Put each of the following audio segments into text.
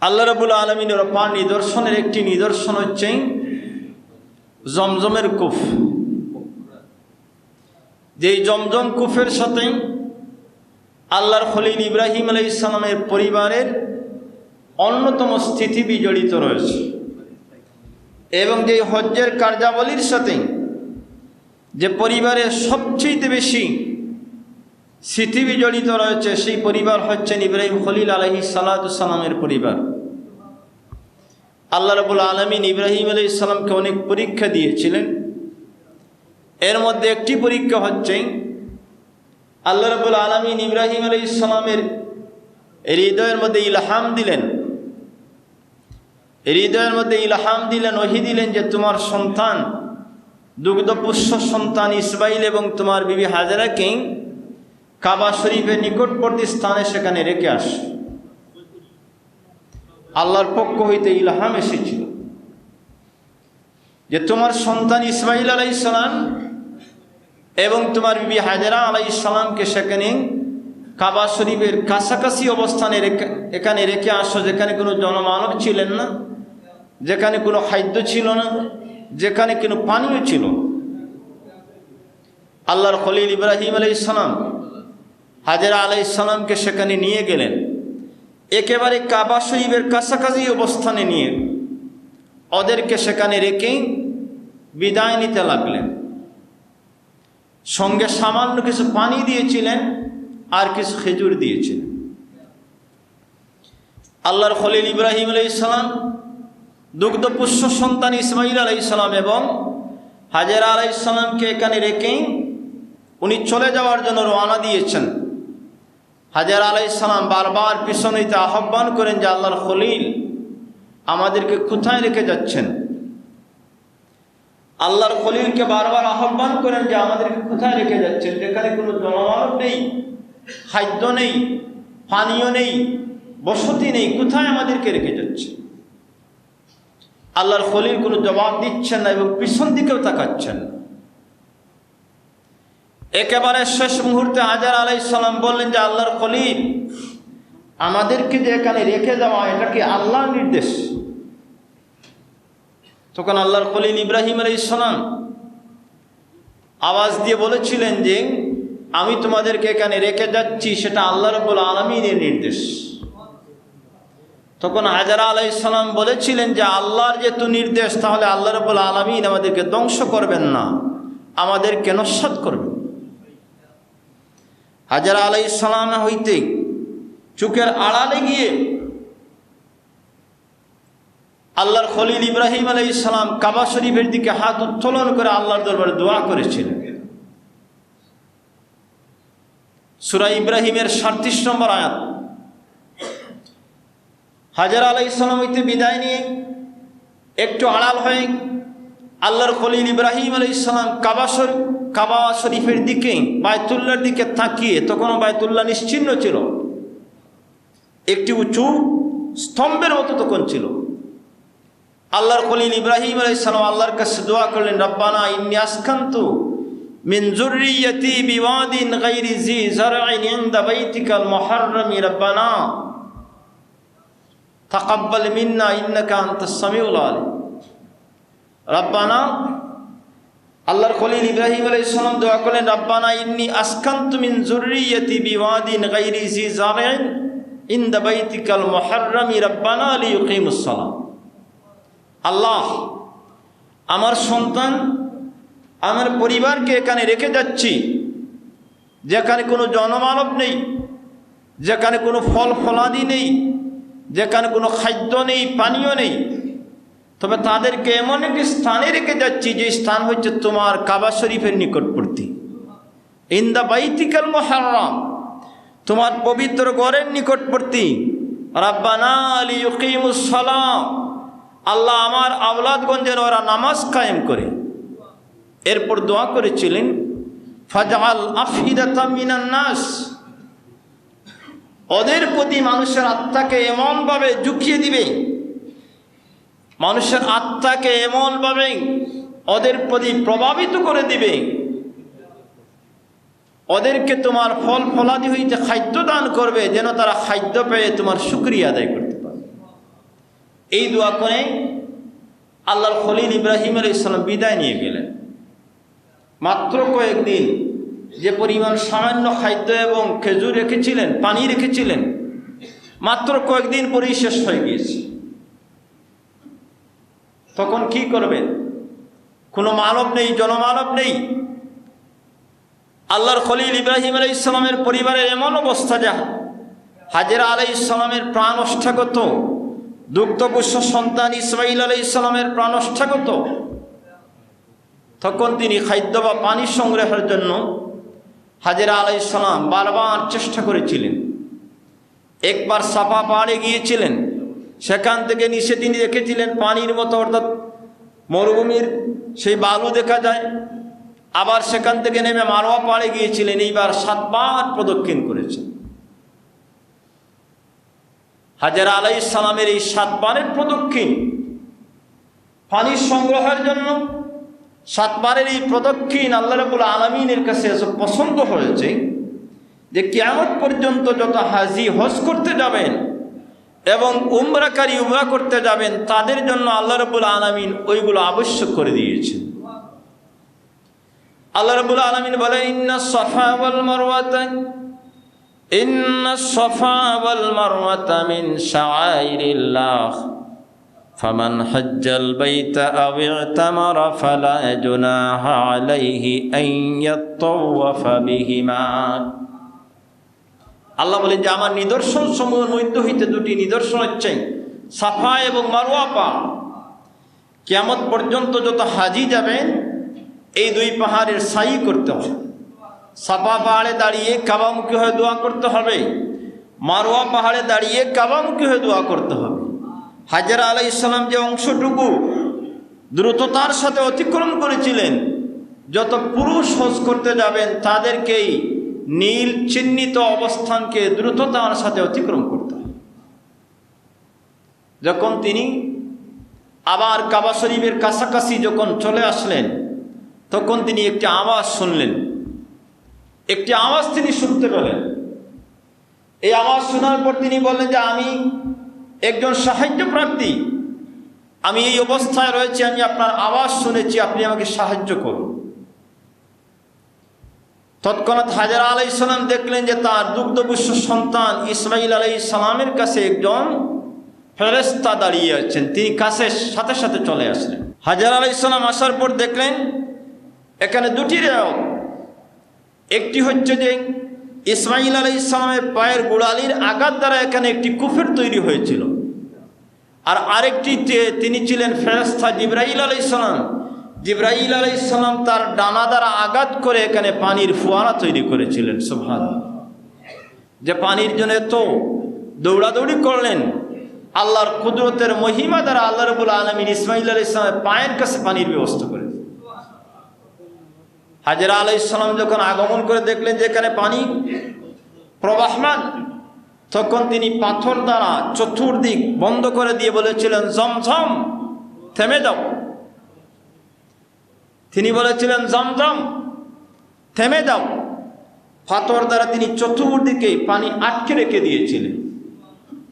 আল্লাহ রবুল আলমিনের পা নিদর্শনের একটি নিদর্শন হচ্ছে জমজমের কুফ। যেই জমজম কুফের সাথে আল্লাহর খলিল ইব্রাহিম আলাই ইসলামের পরিবারের অন্যতম স্থিতি বিজড়িত রয়েছে। এবং যে হজ্জের কার্যাবলীর সাথে যে পরিবারের সবচেয়ে বেশি স্মৃতি বিজড়িত রয়েছে সেই পরিবার হচ্ছেন ইব্রাহিম খলিল আলহি সালাতামের পরিবার। আল্লাহ রবুল আলমিন ইব্রাহিম আলি ইসলামকে অনেক পরীক্ষা দিয়েছিলেন। এর মধ্যে একটি পরীক্ষা হচ্ছে, আল্লাহ রবুল আলমিন ইব্রাহিম আলি ইসলামের হৃদয়ের মধ্যে ইলহাম দিলেন। হৃদয়ের মধ্যে ইলহাম দিলেন, ওহি দিলেন যে তোমার সন্তান দুগ্ধপুষ্য সন্তান ইসমাইল এবং তোমার বিবি হাজারাকে কাবা শরীফের নিকটবর্তী স্থানে সেখানে রেখে আস। আল্লাহর পক্ষ হইতে ইলহাম এসেছিল যে তোমার সন্তান ইসমাইল আলাই সালাম এবং তোমার বিবি হাজারা আলাই সালামকে সেখানে কাবা শরীফের কাছাকাছি অবস্থানে রেখে, এখানে রেখে আসো, যেখানে কোনো জনমানব ছিলেন না, যেখানে কোনো খাদ্য ছিল না, যেখানে কোনো পানীয় ছিল। আল্লাহর খলিল ইব্রাহিম আলাই হাজারা আলাই সালামকে সেখানে নিয়ে গেলেন। একেবারে কাবা শরীফের কাছাকাছি অবস্থানে নিয়ে ওদেরকে সেখানে রেখেই বিদায় নিতে লাগলেন। সঙ্গে সামান্য কিছু পানি দিয়েছিলেন আর কিছু খেজুর দিয়েছিলেন। আল্লাহর খলিল ইব্রাহিম আলাইসালাম দুগ্ধপুষ্য সন্তান ইসমাইল আলাইসালাম এবং হাজেরা আলাইসালামকে এখানে রেখেই উনি চলে যাওয়ার জন্য রওনা দিয়েছেন। হাজার আলাইসালাম বারবার পিছনিতে আহ্বান করেন যে আল্লাহর খলিল আমাদেরকে কোথায় রেখে যাচ্ছেন? আল্লাহর খলিলকে বারবার আহ্বান করেন যে আমাদেরকে কোথায় রেখে যাচ্ছেন? যেখানে কোনো জনমানব নেই, খাদ্য নেই, পানীয় নেই, বসতি নেই, কোথায় আমাদেরকে রেখে যাচ্ছে আল্লাহর খলিল কোনো জবাব দিচ্ছেন না এবং পিছন দিকেও তাকাচ্ছেন না। একেবারে শেষ মুহূর্তে হাজার আলাই সালাম বললেন যে আল্লাহর খলিল, আমাদেরকে যে এখানে রেখে যাওয়া, এটা কি আল্লাহর নির্দেশ? তখন আল্লাহর খলিল ইব্রাহিম সালাম আওয়াজ দিয়ে বলেছিলেন যে, আমি তোমাদেরকে এখানে রেখে যাচ্ছি, সেটা আল্লাহ রবুল আলমিনের নির্দেশ। তখন হাজারা আলাইসালাম বলেছিলেন যে, আল্লাহর যেহেতু নির্দেশ, তাহলে আল্লাহ রবুল আলমিন আমাদেরকে ধ্বংস করবেন না, আমাদেরকে নস্বাত করবেন। হাজারা আলাই সালাম হইতে চুকের আড়ালে গিয়ে আল্লাহর খলিল ইব্রাহিম আলাই সালাম কাবা শরীফের দিকে হাত উত্তোলন করে আল্লাহর দরবারে দোয়া করেছিলেন। সুরা ইব্রাহিমের সাতত্রিশ নম্বর আয়াত। হাজার আলাই সালাম হইতে বিদায় নিয়ে একটু আড়াল হয়ে আল্লাহর খলিল ইব্রাহিম আলাই ইসলাম কাবা শরীফ কাবা শরীফের দিকে, বায়তুল্লার দিকে তাকিয়ে তখনও বায়তুল্লাহ নিশ্চিন্ন ছিল। একটি উঁচু স্তম্ভের মতো তখন ছিল। আল্লাহর খলিল ইব্রাহিম আলাইসালাম আল্লাহর কাছে দোয়া করলেন, রব্বানা ইন্নি আসকান্ত রব্বানা আল্লাহর খলিল ইব্রাহিম আলাইসালাম দোয়া করলেন, রব্বানা ইন্নি আসকান্ত মিন জুররিয়তি বিওয়াদিন গায়রি জি জারআইন ইনদা বাইতিকাল মুহাররমি রব্বানা লিইকিমুস সালাম আল্লাহ, আমার সন্তান, আমার পরিবারকে এখানে রেখে যাচ্ছি, যেখানে কোনো জনমানব নেই, যেখানে কোনো ফল ফলাদি নেই, যেখানে কোনো খাদ্য নেই, পানীয় নেই তবে তাদেরকে এমন একটি স্থানে রেখে যাচ্ছি যে স্থান হচ্ছে তোমার কাবা শরীফের নিকটবর্তী। ইন্দা বাইতিকাল মহারাম তোমার পবিত্র গড়ের নিকটবর্তী। রাব্বানা আলী সালাম আল্লাহ আমার আওলাদগঞ্জের ওরা নামাজ কায়েম করে। এরপর দোয়া করেছিলেন ফাজাল নাস ওদের প্রতি মানুষের আত্মাকে এমনভাবে ঝুঁকিয়ে দিবে মানুষের আত্মাকে এমনভাবে ওদের প্রতি প্রভাবিত করে দিবে। ওদেরকে তোমার ফল ফলাদি হইতে খাদ্য দান করবে, যেন তারা খাদ্য পেয়ে তোমার সুক্রিয়া আদায় করতে পারে। এই দোয়া করে আল্লাহর খলিল ইব্রাহিম আলী ইসলাম বিদায় নিয়ে গেলেন। মাত্র কয়েকদিন যে পরিমাণ সামান্য খাদ্য এবং খেজুর রেখেছিলেন, পানি রেখেছিলেন, মাত্র কয়েকদিন পরেই শেষ হয়ে গিয়েছে। তখন কি করবেন কোনো মানব নেই, জনমানব নেই। আল্লাহর খলিল ইব্রাহিম আলাই ইসলামের পরিবারের এমন অবস্থা যা হাজেরা আলাই ইসলামের প্রাণ অষ্টাগত দুগ্ধপুষ্য সন্তান ইসমাইল আলাই ইসলামের প্রাণ তখন তিনি খাদ্য বা পানি সংগ্রহের জন্য হাজেরা আলাই ইসলাম বারবার চেষ্টা করেছিলেন। একবার সাফা পাহাড়ে গিয়েছিলেন। সেখান থেকে নিচে তিনি দেখেছিলেন পানির মতো, অর্থাৎ মরুভূমির সেই বালু দেখা যায়। আবার সেখান থেকে নেমে মারোয়া পাড়ে গিয়েছিলেন, এইবার সাতবার প্রদক্ষিণ করেছেন। হাজারা আলাই সালামের এই সাতবারের প্রদক্ষিণ পানি সংগ্রহের জন্য সাতবারের এই প্রদক্ষিণ আল্লাহ রবুল আলমিনের কাছে এসব পছন্দ হয়েছে যে কেমন পর্যন্ত যত হাজি হজ করতে যাবেন এবং উমরাকারী উমরা করতে যাবেন তাদের জন্য আল্লাহ রবুল আলমিন ওইগুলো আবশ্যক করে দিয়েছেন আল্লাহ রবুল আলমিন বলে ইন্না সফা ওয়াল মারওয়াতা ইন্না সফা ওয়াল মারওয়াতা মিন শাআইরিল্লাহ فمن حج البيت أو اعتمر فلا جناح عليه أن يطوف بهما আল্লাহ বলেন যে, আমার নিদর্শন সমূহের মধ্য হইতে দুটি নিদর্শন হচ্ছে, সাফা এবং মারোয়া পা। কেমন পর্যন্ত যত হাজি যাবেন এই দুই পাহাড়ের সাই করতে হবে। সাফা পাহাড়ে দাঁড়িয়ে কাবামুখী হয়ে দোয়া করতে হবে মারোয়া পাহাড়ে দাঁড়িয়ে কাবামুখী হয়ে দোয়া করতে হবে। হাজারা আলাই ইসলাম যে অংশটুকু দ্রুততার সাথে অতিক্রম করেছিলেন, যত পুরুষ হজ করতে যাবেন, তাদেরকেই নীল চিহ্নিত অবস্থানকে দ্রুততার সাথে অতিক্রম করতে হবে যখন তিনি আবার কাবা শরীফের কাছাকাছি যখন চলে আসলেন, তখন তিনি একটি আওয়াজ শুনলেন। একটি আওয়াজ তিনি শুনতে পেলেন। এই আওয়াজ শোনার পর তিনি বললেন যে, আমি একজন সাহায্য প্রার্থী। আমি এই অবস্থায় রয়েছি, আমি আপনার আওয়াজ শুনেছি, আপনি আমাকে সাহায্য করুন। তৎক্ষণাৎ হাজার আলাই সালাম দেখলেন যে তার দুগ্ধপুষ্য সন্তান ইসমাইল আলাই সালামের কাছে একজন ফেরেস্তা দাঁড়িয়ে আছেন। তিনি কাছে সাথে সাথে চলে আসলেন। হাজার আলাই সালাম আসার পর দেখলেন, এখানে দুটি রেও একটি হচ্ছে যে ইসমাইল আলাই ইসলামের পায়ের গোড়ালির আঘাত দ্বারা এখানে একটি কুফের তৈরি হয়েছিল। আর আরেকটিতে তিনি ছিলেন ফেরস্তা জিব্রাহিল আলাই ইসলাম জিব্রাহিল আলাই ইসলাম তার ডানা দ্বারা আঘাত করে এখানে পানির ফোয়ারা তৈরি করেছিলেন সোভান যে পানির জন্য তো দৌড়াদৌড়ি করলেন, আল্লাহর কুদরতের মহিমা দ্বারা আল্লাহ রবুল আলমিন ইসমাইল আলাই ইসলামের পায়ের কাছে পানির ব্যবস্থা করে হাজরা আলাই ইসলাম যখন আগমন করে দেখলেন যে এখানে পানি প্রবাহমান, তখন তিনি পাথর দ্বারা চতুর্দিক বন্ধ করে দিয়ে বলেছিলেন জমঝম থেমে যাও। তিনি বলেছিলেন জমজম থেমে যাও। পাথর দ্বারা তিনি চতুর্দিকে পানি আটকে রেখে দিয়েছিলেন।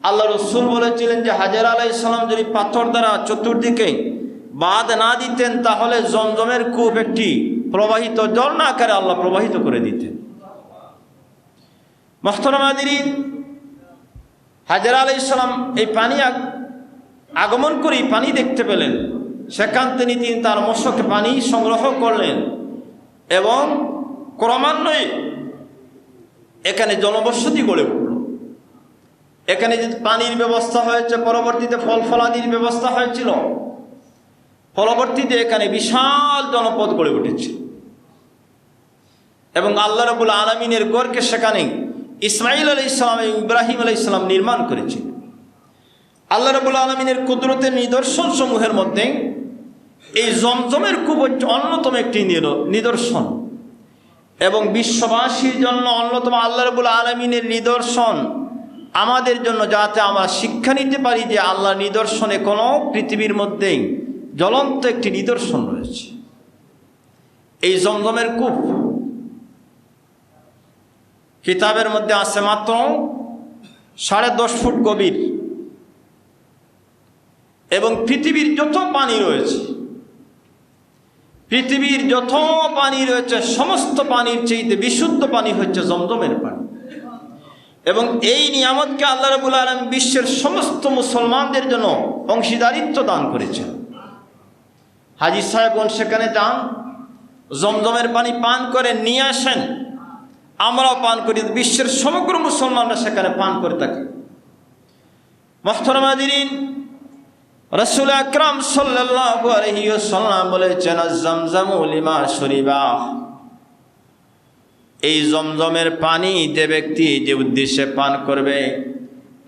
আল্লাহ রসুল বলেছিলেন যে, হাজার আলাই ইসলাম যদি পাথর দ্বারা চতুর্দিকে বাদ না দিতেন, তাহলে জমজমের কূপ একটি প্রবাহিত ঝর্ণা আকারে আল্লাহ প্রবাহিত করে দিতেন। মস্তরমাদিন হাজার আলাই ইসলাম এই পানি আগমন করেই পানি দেখতে পেলেন। সেখান তিনি তিনি তার মৎস্যকে পানি সংগ্রহ করলেন এবং ক্রমান্বয়ে এখানে জনবসতি গড়ে উঠল। এখানে যে পানির ব্যবস্থা হয়েছে, পরবর্তীতে ফল ফলাদির ব্যবস্থা হয়েছিল। পরবর্তীতে এখানে বিশাল জনপদ গড়ে উঠেছে। এবং আল্লাহ রবুল আলমিনের গড়কে সেখানে ইসমাইল আলী ইসলাম এবং ইব্রাহিম আলী ইসলাম নির্মাণ করেছিল আল্লাহ রবুল আলমিনের কুদরতের নিদর্শন সমূহের মধ্যে এই জমজমের খুব অন্যতম একটি নিদর্শন। এবং বিশ্ববাসীর জন্য অন্যতম আল্লাহ রবুল আলমিনের নিদর্শন। আমাদের জন্য যাতে আমরা শিক্ষা নিতে পারি যে আল্লাহ নিদর্শনে কোনো পৃথিবীর মধ্যেই জ্বলন্ত একটি নিদর্শন রয়েছে। এই জমজমের কূপ কিতাবের মধ্যে আছে মাত্র সাড়ে দশ ফুট গভীর। এবং পৃথিবীর যত পানি রয়েছে পৃথিবীর যত পানি রয়েছে, সমস্ত পানির চাইতে বিশুদ্ধ পানি হচ্ছে জমজমের পানি। এবং এই নিয়ামতকে আল্লাহ রবুল আলম বিশ্বের সমস্ত মুসলমানদের জন্য অংশীদারিত্ব দান করেছেন। হাজির সাহেবগণ সেখানে যান, জমজমের পানি পান করে নিয়ে আসেন। আমরাও পান করি, বিশ্বের সমগ্র মুসলমানরা সেখানে পান করে থাকি। মস্তরমাদিন রসুল আকরাম ওয়াসাল্লাম বলেছেন এই জমজমের পানি যে ব্যক্তি যে উদ্দেশ্যে পান করবে,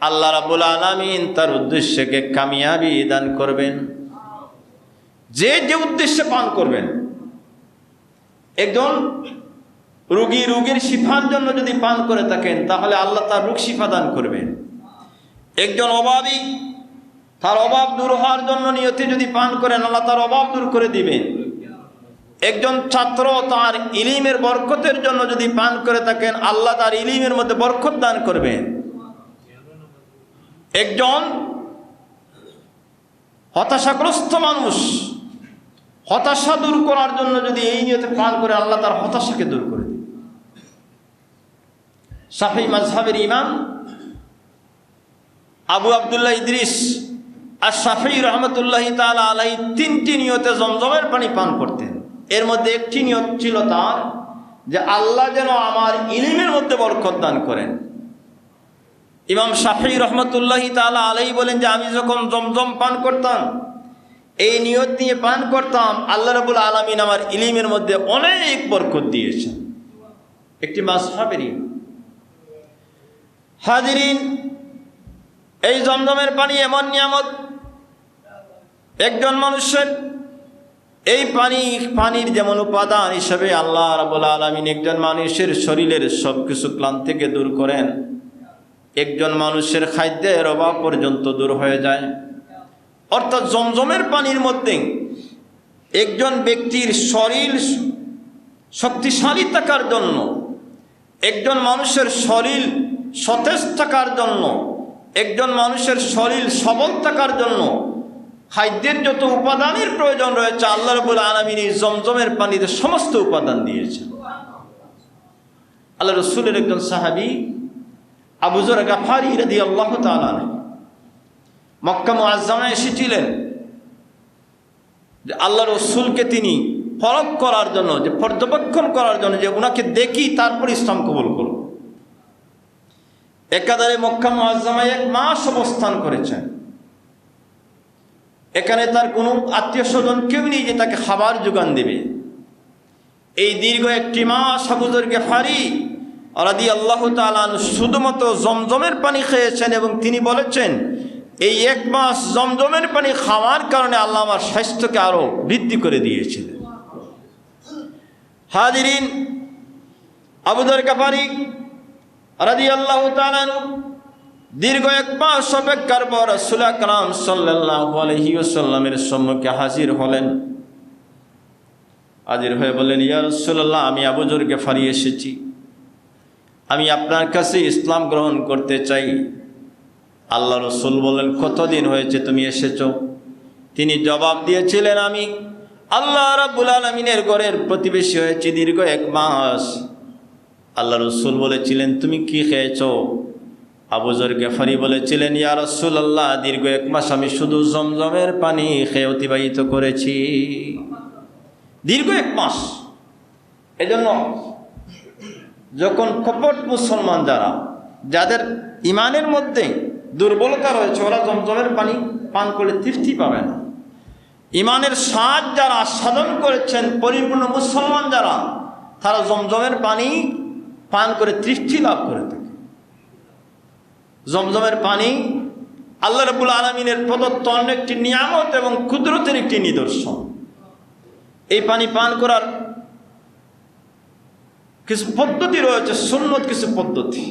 আল্লাহ রাবুল আলামিন তার উদ্দেশ্যকে কামিয়াবি দান করবেন। যে যে উদ্দেশ্যে পান করবেন, একজন রুগী রুগীর শিফার জন্য যদি পান করে থাকেন, তাহলে আল্লাহ তার রোগ শিফা দান করবেন। একজন অভাবী তার অভাব দূর হওয়ার জন্য নিয়তে যদি পান করেন, আল্লাহ তার অভাব দূর করে দিবেন। একজন ছাত্র তার ইলিমের বরকতের জন্য যদি পান করে থাকেন, আল্লাহ তার ইলিমের মধ্যে বরকত দান করবেন। একজন হতাশাগ্রস্ত মানুষ, হতাশা দূর করার জন্য যদি এই নিয়তে পান করে, আল্লাহ তার হতাশাকে দূর করে দিন সাফি মাজহাবের ইমাম আবু আবদুল্লাহ ইদ্রিস আর সাফি রহমতুল্লাহ তালা আলাই তিনটি নিয়তে জমজমের পানি পান করতেন। এর মধ্যে একটি নিয়ত ছিল তার যে আল্লাহ যেন আমার ইলিমের মধ্যে বরকত দান করেন। ইমাম শাফি রহমতুল্লাহ তালা আলাই বলেন যে আমি যখন জমজম পান করতাম, এই নিয়ত নিয়ে পান করতাম, আল্লাহ রবুল আলমিন আমার ইলিমের মধ্যে অনেক বরকত দিয়েছেন। একটি মাসহাবের হাজিরিন, এই জমজমের পানি এমন নিয়ামত একজন মানুষের এই পানি, পানির যেমন উপাদান হিসেবে আল্লাহ রাবুল আলমিন একজন মানুষের শরীরের সব কিছু ক্লান্তিকে দূর করেন। একজন মানুষের খাদ্যের অভাব পর্যন্ত দূর হয়ে যায়। অর্থাৎ জমজমের পানির মধ্যে একজন ব্যক্তির শরীর শক্তিশালী থাকার জন্য, একজন মানুষের শরীর সতেজ থাকার জন্য, একজন মানুষের শরীর সবল থাকার জন্য খাদ্যের যত উপাদানের প্রয়োজন রয়েছে, আল্লাহ রবুল আলমিন এই জমজমের পানিতে সমস্ত উপাদান দিয়েছেন। আল্লাহ রসুলের একজন সাহাবি আবুজর গাফারি রাদি আল্লাহ তালান মক্কা মুআজ্জামে এসেছিলেন। যে আল্লাহ রসুলকে তিনি ফরক করার জন্য, যে পর্যবেক্ষণ করার জন্য, যে ওনাকে দেখি তারপর ইসলাম কবুল করব একাধারে মক্কা মুআজ্জামায় এক মাস অবস্থান করেছেন। এখানে তার কোনো আত্মীয় স্বজন কেউ নেই যে তাকে খাবার যোগান দেবে। এই দীর্ঘ একটি মাস আবুজরকে ফারি রাদি আল্লাহ তালান শুধুমাত্র জমজমের পানি খেয়েছেন এবং তিনি বলেছেন, এই এক মাস জমজমের পানি খাওয়ার কারণে আল্লাহ আমার স্বাস্থ্যকে আরও বৃদ্ধি করে দিয়েছিলেন হাজিরিন আবুদর কাপারি রাদি আল্লাহ তালানু দীর্ঘ এক মাস অপেক্ষার পর রসুল আকরাম সাল্লাহ আলহিউসাল্লামের সম্মুখে হাজির হলেন। হাজির হয়ে বললেন, ইয়া রসুল্লাহ আমি আবুজরকে ফারিয়ে এসেছি। আমি আপনার কাছে ইসলাম গ্রহণ করতে চাই। আল্লাহ রসুল বললেন, কতদিন হয়েছে তুমি এসেছ? তিনি জবাব দিয়েছিলেন, আমি আল্লাহ রাব্বুল আলমিনের ঘরের প্রতিবেশী হয়েছি দীর্ঘ এক মাস। আল্লাহ রসুল বলেছিলেন, তুমি কি খেয়েছ? আবুজর গেফারি বলেছিলেন, ইয়া রসুল আল্লাহ দীর্ঘ এক মাস আমি শুধু জমজমের পানি খেয়ে অতিবাহিত করেছি। দীর্ঘ এক মাস। এজন্য যখন কপট মুসলমান যারা, যাদের ইমানের মধ্যে দুর্বলতা রয়েছে, ওরা জমজমের পানি পান করে তৃপ্তি পাবে না। ইমানের স্বাদ যারা সাধন করেছেন, পরিপূর্ণ মুসলমান যারা, তারা জমজমের পানি পান করে তৃপ্তি লাভ করে থাকে। জমজমের পানি আল্লাহ রবুল আলমিনের প্রদত্ত অন্য একটি নিয়ামত এবং কুদরতের একটি নিদর্শন। এই পানি পান করার কিছু পদ্ধতি রয়েছে, সুন্নত কিছু পদ্ধতি।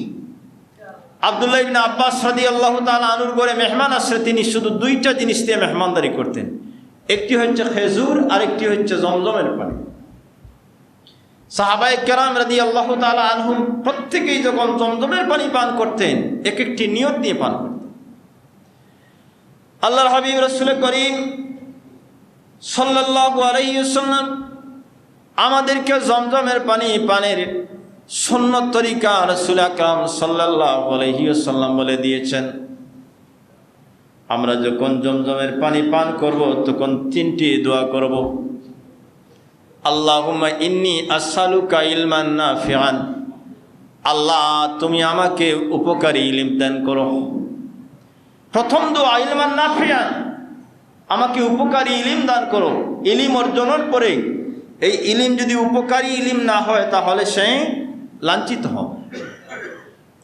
আবদুল্লাহ ইবিন আব্বাস সাদি আল্লাহ তালা আনুর করে মেহমান আসলে তিনি শুধু দুইটা জিনিস দিয়ে মেহমানদারি করতেন। একটি হচ্ছে খেজুর আর একটি হচ্ছে জমজমের পানি। সাহাবাই কেরাম রাদি আল্লাহ তালা আনহুম প্রত্যেকেই যখন জমজমের পানি পান করতেন এক একটি নিয়ত দিয়ে পান করতেন। আল্লাহর হাবিব রসুল করিম সাল্লাল্লাহু আলাইহি ওয়াসাল্লাম আমাদেরকে জমজমের পানি পানের সুন্নত তরিকা রসুল আকরাম সাল্লাল্লাহু আলাইহি ওয়াসাল্লাম বলে দিয়েছেন। আমরা যখন জমজমের পানি পান করব, তখন তিনটি দোয়া করব। আল্লাহুম্মা ইন্নি আসসালুকা ইলমান নাফিআন। আল্লাহ, তুমি আমাকে উপকারী ইলিম দান করো। প্রথম দোয়া, ইলমান নাফিআন। আমাকে উপকারী ইলিম দান করো। ইলিম অর্জনের পরে, এই ইলিম যদি উপকারী ইলিম না হয়, তাহলে সে লাঞ্ছিত হবে।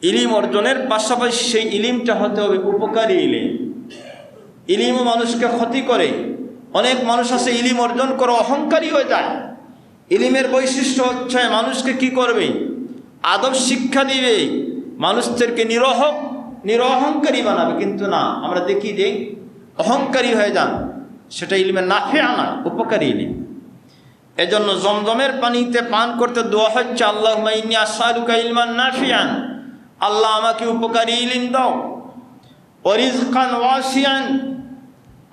ইলিম অর্জনের পাশাপাশি সেই ইলিমটা হতে হবে উপকারী ইলিম। ইলিমও মানুষকে ক্ষতি করে। অনেক মানুষ আছে, ইলিম অর্জন করে অহংকারী হয়ে যায়। ইলিমের বৈশিষ্ট্য হচ্ছে মানুষকে কি করবে? আদব শিক্ষা দিবে। মানুষদেরকে নিরহ, নিরহংকারী বানাবে। কিন্তু না, আমরা দেখি যে অহংকারী হয়ে যান। সেটা ইলিমের নাফে আনা উপকারী ইলিম। এজন্য জমজমের পানিতে পান করতে দোয়া হচ্ছে আল্লাহ আসালুকা ইলমান নাফিয়ান। আল্লাহ আমাকে উপকারী ইলিম দাও। অরিজ খান ওয়াসিয়ান।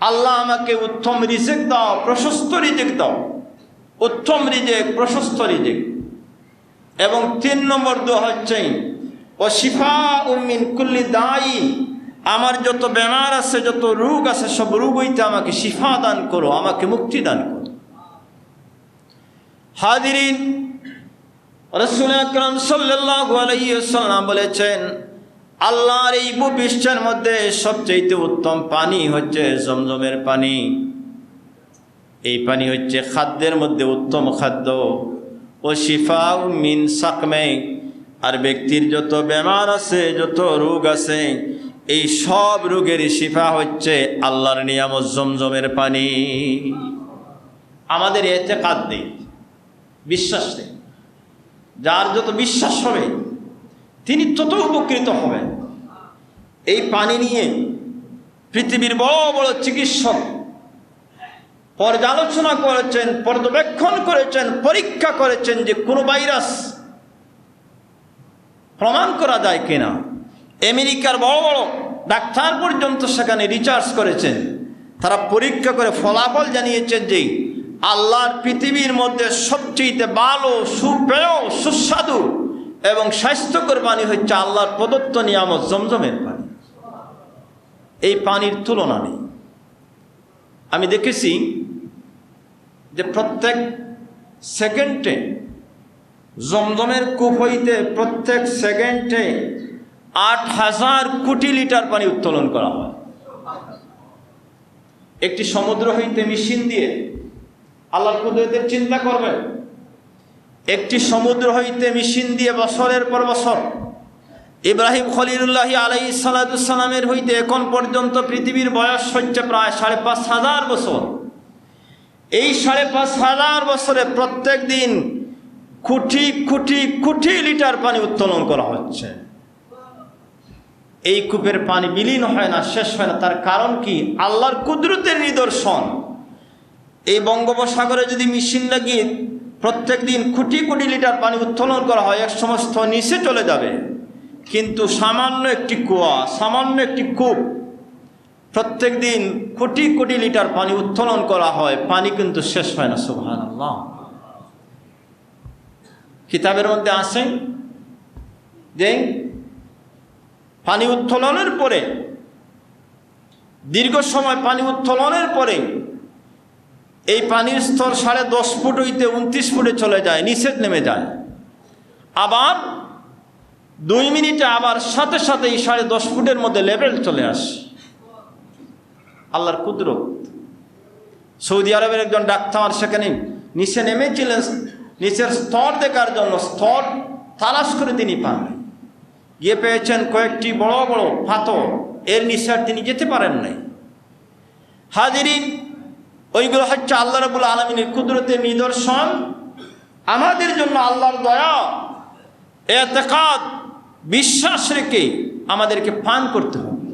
আল্লাহ আমাকে উত্তম রিজেক দাও, প্রশস্ত রিজেক দাও। উত্তম রিজেক, প্রশস্ত রিজেক। এবং তিন নম্বর দোয়া হচ্ছে ও শিফা উমিন কুল্লি দায়ী আমার যত বেমার আছে, যত রোগ আছে, সব রোগ হইতে আমাকে শিফা দান করো, আমাকে মুক্তি দান করো। হাদিরিন রসুল আকরম সাল্লাহ সাল্লাম বলেছেন আল্লাহর এই পৃষ্ঠের মধ্যে সবচেয়ে উত্তম পানি হচ্ছে জমজমের পানি। এই পানি হচ্ছে খাদ্যের মধ্যে উত্তম খাদ্য। ও শিফা মিন সাকমে, আর ব্যক্তির যত বেমার আছে, যত রোগ আছে, এই সব রোগের শিফা হচ্ছে আল্লাহর নিয়ামত জমজমের পানি। আমাদের এতে কাদ নেই, বিশ্বাস নেই। যার যত বিশ্বাস হবে তিনি তত উপকৃত হবেন। এই পানি নিয়ে পৃথিবীর বড় বড় চিকিৎসক পর্যালোচনা করেছেন, পর্যবেক্ষণ করেছেন, পরীক্ষা করেছেন যে কোনো ভাইরাস প্রমাণ করা যায় কিনা। আমেরিকার বড় বড় ডাক্তার পর্যন্ত সেখানে রিচার্জ করেছেন। তারা পরীক্ষা করে ফলাফল জানিয়েছেন যে আল্লাহর পৃথিবীর মধ্যে সবচেয়ে ভালো সুপেয় সুস্বাদু এবং স্বাস্থ্যকর পানি হচ্ছে আল্লাহর প্রদত্ত নিয়ামত, জমজমের পানি। এই পানির তুলনা নেই। আমি দেখেছি যে প্রত্যেক সেকেন্ডে জমজমের কূপ হইতে প্রত্যেক সেকেন্ডে আট হাজার কোটি লিটার পানি উত্তোলন করা হয়। একটি সমুদ্র হইতে মেশিন দিয়ে আল্লাহর কুদরতের চিন্তা করবেন একটি সমুদ্র হইতে মেশিন দিয়ে বছরের পর বছর ইব্রাহিম খলিলুল্লাহ আলাই সালাদুসালামের হইতে এখন পর্যন্ত পৃথিবীর বয়স হচ্ছে প্রায় সাড়ে পাঁচ হাজার বছর। এই সাড়ে পাঁচ হাজার বছরে প্রত্যেক দিন কোটি কোটি কোটি লিটার পানি উত্তোলন করা হচ্ছে। এই কূপের পানি বিলীন হয় না, শেষ হয় না। তার কারণ কি? আল্লাহর কুদরতের নিদর্শন। এই বঙ্গোপসাগরে যদি মেশিন লাগিয়ে প্রত্যেক দিন কোটি কোটি লিটার পানি উত্তোলন করা হয়, এক সমস্ত নিচে চলে যাবে। কিন্তু সামান্য একটি কুয়া, সামান্য একটি কূপ, প্রত্যেক দিন কোটি কোটি লিটার পানি উত্তোলন করা হয়, পানি কিন্তু শেষ হয় না সুহান আল্লাহ কিতাবের মধ্যে আসে যে পানি উত্তোলনের পরে, দীর্ঘ সময় পানি উত্তোলনের পরে এই পানির স্তর সাড়ে দশ ফুট হইতে উনত্রিশ ফুটে চলে যায় নিষেধ নেমে যায়। আবার দুই মিনিটে আবার সাথে সাথে এই সাড়ে দশ ফুটের মধ্যে লেভেল চলে আসে। আল্লাহর কুদরত। সৌদি আরবের একজন ডাক্তার সেখানে নিচে নেমেছিলেন, নিচের স্তর দেখার জন্য স্তর তালাশ করে তিনি পান। গিয়ে পেয়েছেন কয়েকটি বড় বড় পাথর, এর নিচে তিনি যেতে পারেন নাই। হাজিরিন ওইগুলো হচ্ছে আল্লাহ রবুল আলমিনের কুদরতের নিদর্শন। আমাদের জন্য আল্লাহর দয়া, এতেকাদ, বিশ্বাস রেখে আমাদেরকে পান করতে হবে।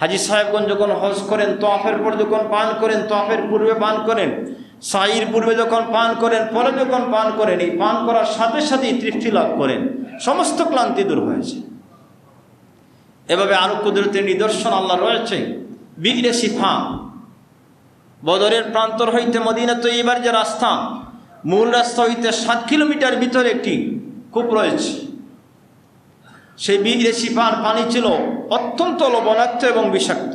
হাজি সাহেবগঞ্জ যখন হজ করেন তফের পর যখন পান করেন তফের পূর্বে পান করেন, সাইর পূর্বে যখন পান করেন, পরে যখন পান করেন, এই পান করার সাথে সাথেই তৃপ্তি লাভ করেন। সমস্ত ক্লান্তি দূর হয়েছে এভাবে আরও কুদরতের নিদর্শন আল্লাহ রয়েছে। বিগড়ে সিফা বদরের প্রান্তর হইতে মদিনা তৈবার যে রাস্তা, মূল রাস্তা হইতে সাত কিলোমিটার ভিতরে একটি কূপ রয়েছে। সেই বিগড়ে সিফার পানি ছিল অত্যন্ত লবণাক্ত এবং বিষাক্ত।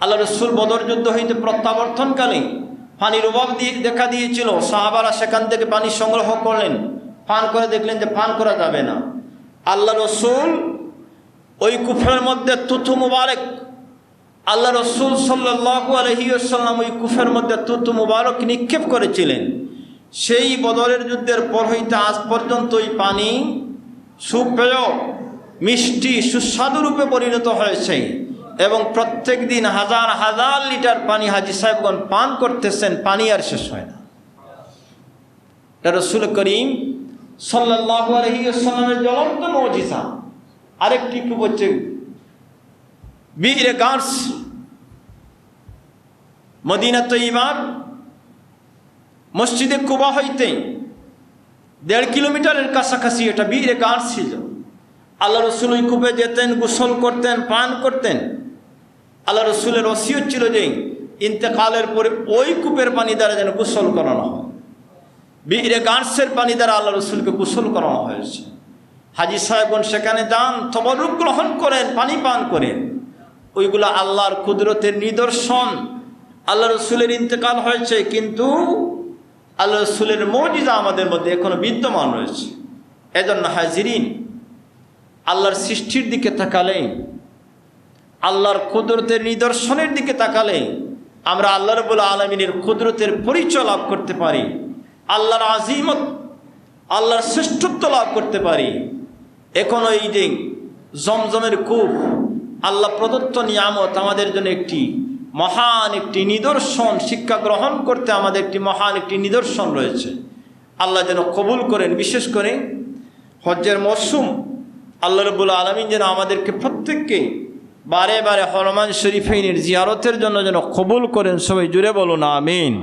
আল্লাহ রসুল বদর যুদ্ধ হইতে প্রত্যাবর্তনকালে পানির অভাব দিয়ে দেখা দিয়েছিল। সাহাবারা সেখান থেকে পানি সংগ্রহ করলেন। পান করে দেখলেন যে পান করা যাবে না। আল্লাহ রসুল ওই কুফের মধ্যে তুথু মুবারক আল্লাহ রসুল সাল্লু আলহিউসাল্লাম ওই কুফের মধ্যে তুতু মুবারক নিক্ষেপ করেছিলেন। সেই বদরের যুদ্ধের পর হইতে আজ পর্যন্ত ওই পানি সুপেয় মিষ্টি সুস্বাদু রূপে পরিণত হয়েছে এবং প্রত্যেক দিন হাজার হাজার লিটার পানি হাজি সাহেবগণ পান করতেছেন, পানি আর শেষ হয় না। এটা রসুল করিম সাল্লাহু আলহিউসাল্লামের জ্বলন্ত মজিসা আরেকটি খুব হচ্ছে বীরে গার্স মদিনা তৈবার মসজিদে কুবা হইতে দেড় কিলোমিটারের কাছাকাছি এটা বীরে গার্স ছিল। আল্লাহ রসুল ওই কূপে যেতেন, গোসল করতেন, পান করতেন। আল্লাহ রসুলের রসিয়ত ছিল যে, ইন্তেকালের পরে ওই কূপের পানি দ্বারা যেন গোসল করানো হয়। বীরে গার্সের পানি দ্বারা আল্লাহ রসুলকে গোসল করানো হয়েছে। হাজি সাহেবগণ সেখানে যান তবরূপ গ্রহণ করেন, পানি পান করেন। ওইগুলো আল্লাহর কুদরতের নিদর্শন। আল্লাহ রসুলের ইন্তেকাল হয়েছে, কিন্তু আল্লাহ রসুলের মজিজা আমাদের মধ্যে এখনও বিদ্যমান রয়েছে। এজন্য হাজিরিন, আল্লাহর সৃষ্টির দিকে তাকালে, আল্লাহর কুদরতের নিদর্শনের দিকে তাকালে আমরা আল্লাহ রবুল আলমিনের কুদরতের পরিচয় লাভ করতে পারি, আল্লাহর আজিমত, আল্লাহর শ্রেষ্ঠত্ব লাভ করতে পারি। এখন এই যে জমজমের কূপ আল্লাহ প্রদত্ত নিয়ামত আমাদের জন্য একটি মহান একটি নিদর্শন, শিক্ষা গ্রহণ করতে আমাদের একটি মহান একটি নিদর্শন রয়েছে। আল্লাহ যেন কবুল করেন, বিশেষ করে হজ্জের মরশুম আল্লাহ রবুল আলমিন যেন আমাদেরকে প্রত্যেককে বারে বারে হরমান শরীফাইনের জিয়ারতের জন্য যেন কবুল করেন। সবাই জুড়ে বলুন, আমিন।